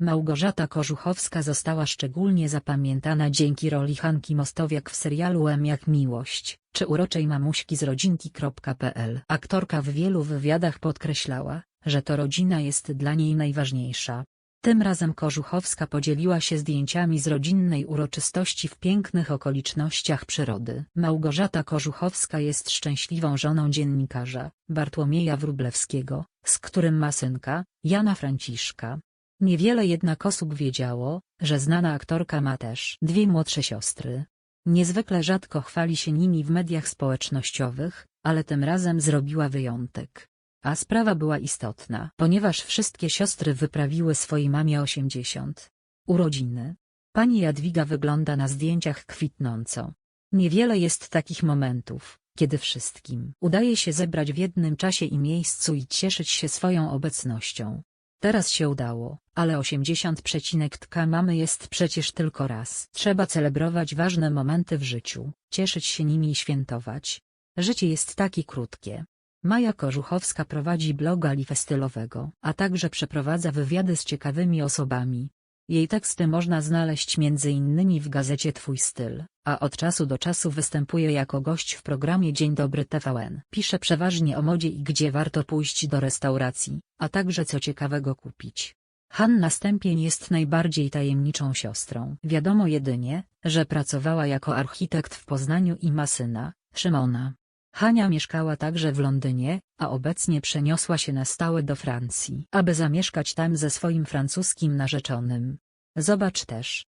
Małgorzata Korzuchowska została szczególnie zapamiętana dzięki roli Hanki Mostowiak w serialu M jak miłość, czy uroczej mamuśki z rodzinki.pl. Aktorka w wielu wywiadach podkreślała, że to rodzina jest dla niej najważniejsza. Tym razem Korzuchowska podzieliła się zdjęciami z rodzinnej uroczystości w pięknych okolicznościach przyrody. Małgorzata Korzuchowska jest szczęśliwą żoną dziennikarza, Bartłomieja Wróblewskiego, z którym ma synka, Jana Franciszka. Niewiele jednak osób wiedziało, że znana aktorka ma też dwie młodsze siostry. Niezwykle rzadko chwali się nimi w mediach społecznościowych, ale tym razem zrobiła wyjątek. A sprawa była istotna, ponieważ wszystkie siostry wyprawiły swojej mamie 80 urodziny. Pani Jadwiga wygląda na zdjęciach kwitnąco. Niewiele jest takich momentów, kiedy wszystkim udaje się zebrać w jednym czasie i miejscu i cieszyć się swoją obecnością. Teraz się udało, ale 80 przecinek mamy jest przecież tylko raz. Trzeba celebrować ważne momenty w życiu, cieszyć się nimi i świętować. Życie jest takie krótkie. Maja Korzuchowska prowadzi bloga Lifestylowego, a także przeprowadza wywiady z ciekawymi osobami. Jej teksty można znaleźć m.in. w gazecie Twój styl, a od czasu do czasu występuje jako gość w programie Dzień Dobry TVN. Pisze przeważnie o modzie i gdzie warto pójść do restauracji, a także co ciekawego kupić. Hanna Stępień jest najbardziej tajemniczą siostrą. Wiadomo jedynie, że pracowała jako architekt w Poznaniu i ma syna, Szymona. Hania mieszkała także w Londynie, a obecnie przeniosła się na stałe do Francji, aby zamieszkać tam ze swoim francuskim narzeczonym. Zobacz też,